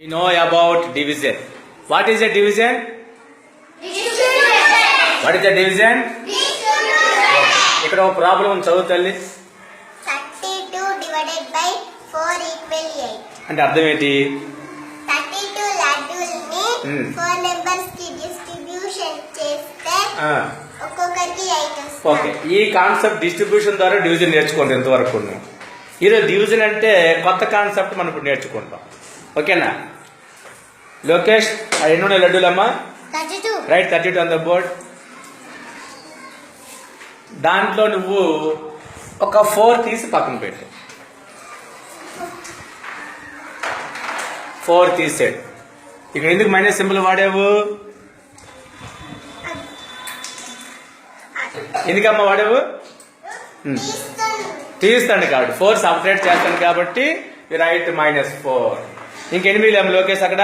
We know about division. What is a division? What is a division? ఇక్కడ ఒక problem చదువు తల్లి thirty two divided by four equal eight అంటే అర్థం ఏంటి థర్టీ టూ లడ్డూల్ని Hmm. ఫోర్ మెంబర్స్కి డిస్ట్రిబ్యూషన్ చేస్తే ఆ, ఒక్కొక్కరికి ఎయిట్ ఓకే వస్తుంది ఈ కాన్సెప్ట్ డిస్ట్రిబ్యూషన్ ద్వారా డివిజన్ నేర్చుకోండి ఎంతవరకు ఈరోజు డివిజన్ అంటే కొత్త కాన్సెప్ట్ మనం ఇప్పుడు నేర్చుకుంటాం ఓకేనా? లోకేష్ ఆ ఎన్ని ఉన్నాయి లడ్డూలమ్మా right thirty two on the board దాంట్లో నువ్వు ఒక ఫోర్ తీసి పక్కన పెట్టు. ఫోర్ తీసాడు ఇక్కడ ఎందుకు మైనస్ సింబల్ వాడావు? ఎందుకమ్మా వాడావు? ఉమ్. తీస్తాను. కాబట్టి ఫోర్ సపరేట్ చేస్తాను కాబట్టి రైట్ మైనస్ ఫోర్ ఇంకెన్ని మిగిలాం లోకేష్ అక్కడ?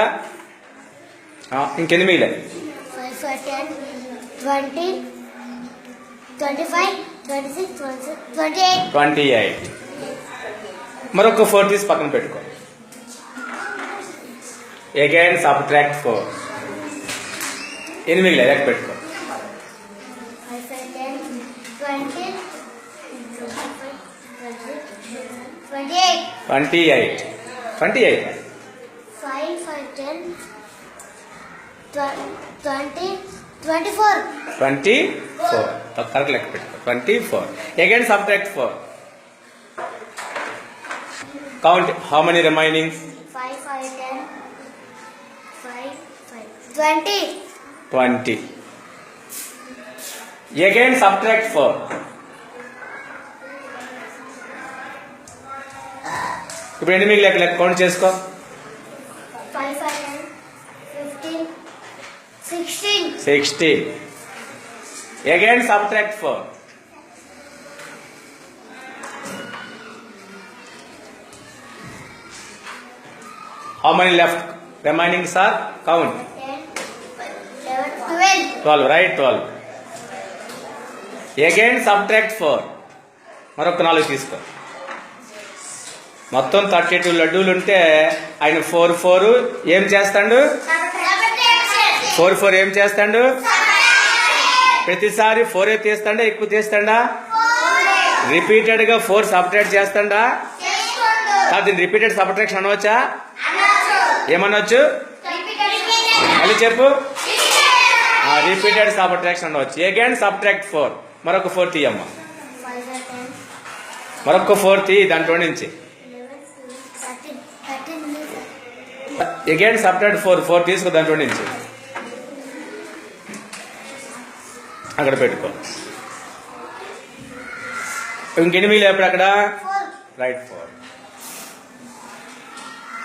ఇంకెన్ని మిగిలా five five ten twenty eight మరొక ఫోర్ తీసి పక్కన పెట్టుకో. అగైన్ సబ్ట్రాక్ట్ ఫోర్ ఎనిమిది లెక్క పెట్టుకో. Twenty eight twenty eight five five ten twenty twenty four twenty four correct లెక్క పెట్టుకో. Twenty four again subtract four count how many remaining five five ten five five twenty twenty again subtract four ఇప్పుడు ఎనిమిది లెక్క లెక్క? Count చేసుకో. 16. 16. Again subtract 4. How many left? Remaining sir? Count. 12. 12, right? 12. again subtract 4 మరొక నాలుగు తీసుకో మొత్తం thirty two లడ్డూలు ఉంటే ఆయన ఫోర్ ఫోర్ ఏం చేస్తాడు ఫోర్ ఫోర్ ఏం చేస్తాడు? ప్రతిసారి ఫోరే తీస్తాడా? ఎక్కువ తీస్తాడా? రిపీటెడ్గా ఫోర్ సపరేట్ చేస్తాడా? కాదు దీన్ని రిపీటెడ్ సపరేషన్ అనవచ్చా? ఏమనొచ్చు? మళ్ళీ చెప్పు. రిపీటెడ్ సబ్ట్రాక్షన్ అనవచ్చు. అగైన్ సబ్ట్రాక్ట్ ఫోర్ మరొక ఫోర్ తీయమ్మా. మరొక ఫోర్ తీ దాంట్లో నుంచి. Eleven thirteen again subtract four four తీసుకో దాంట్లో నుంచి. అక్కడ పెట్టుకో. ఇంకెనిమిది ఎప్పుడు అక్కడ? రైట్ ఫోర్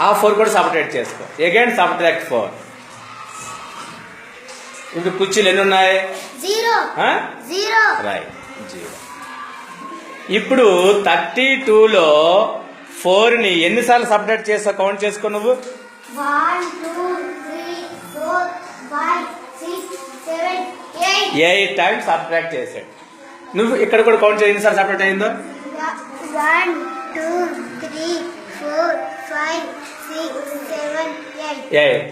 ఆ ఫోర్ కూడా సపరేట్ చేసుకో. అగైన్ సబ్ట్రాక్ట్ ఫోర్ ఇప్పుడు కుర్చీలు ఎన్ని ఉన్నాయి? రైట్ జీరో ఇప్పుడు థర్టీ టూలో ఫోర్ని ఎన్నిసార్లు సపరేట్ చేస్తావు? కౌంట్ చేసుకో నువ్వు. ఎయిట్ టైమ్స్ సబ్ట్రాక్ట్ చేసాడు నువ్వు ఇక్కడ కూడా కౌంట్ చేయి ఎన్నిసార్లు సపరేట్ అయిందో? One two three four five six seven eight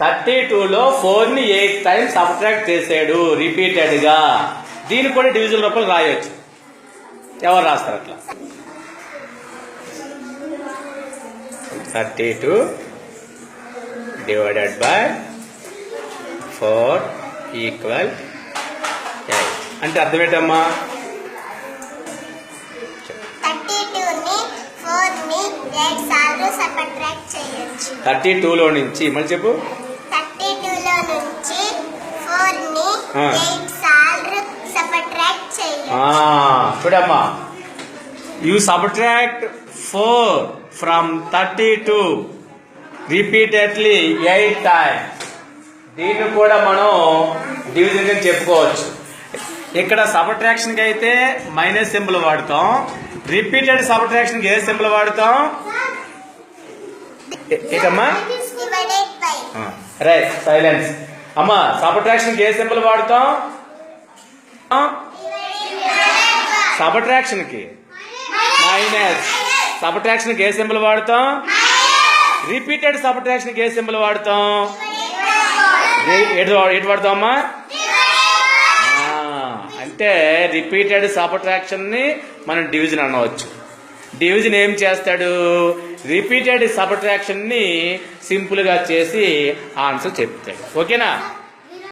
thirty టూలో ఫోర్ని ఎయిట్ టైమ్స్ సబ్ట్రాక్ట్ చేసాడు రిపీటెడ్గా దీన్ని కూడా డివిజన్ రూపంలో రాయొచ్చు. ఎవరు రాస్తారు అట్లా? Thirty two divided by four equal eight అంటే అర్థం ఏంటమ్మా థర్టీ థర్టీ టూలో నుంచి మళ్ళీ చెప్పు. చూడమ్మా. You subtract four from thirty two repeatedly eight times. దీన్ని కూడా మనం డివిజన్ అని చెప్పుకోవచ్చు. ఇక్కడ సబ్ట్రాక్షన్కి అయితే మైనస్ సింబల్ వాడతాం. రిపీటెడ్ సబ్ట్రాక్షన్ ఏ సింబల్ వాడతాం? ఏకమ్మా రైట్ సైలెన్స్ అమ్మా సబ్ట్రాక్షన్ ఏ సింబల్ వాడతాం? సబ్ట్రాక్షన్కి. మైనస్ సబ్ట్రాక్షన్ ఏ సింబల్ వాడతాం? రిపీటెడ్ సబట్రాక్షన్ ఏ సింబల్ వాడతాం? ఏ- ఎటు అంటే రిపీటెడ్ సబ్ట్రాక్షన్ని మనం డివిజన్ అనవచ్చు. డివిజన్ ఏం చేస్తాడు? రిపీటెడ్ సబ్ట్రాక్షన్ని సింపుల్గా చేసి ఆన్సర్ చెప్తాడు. ఓకేనా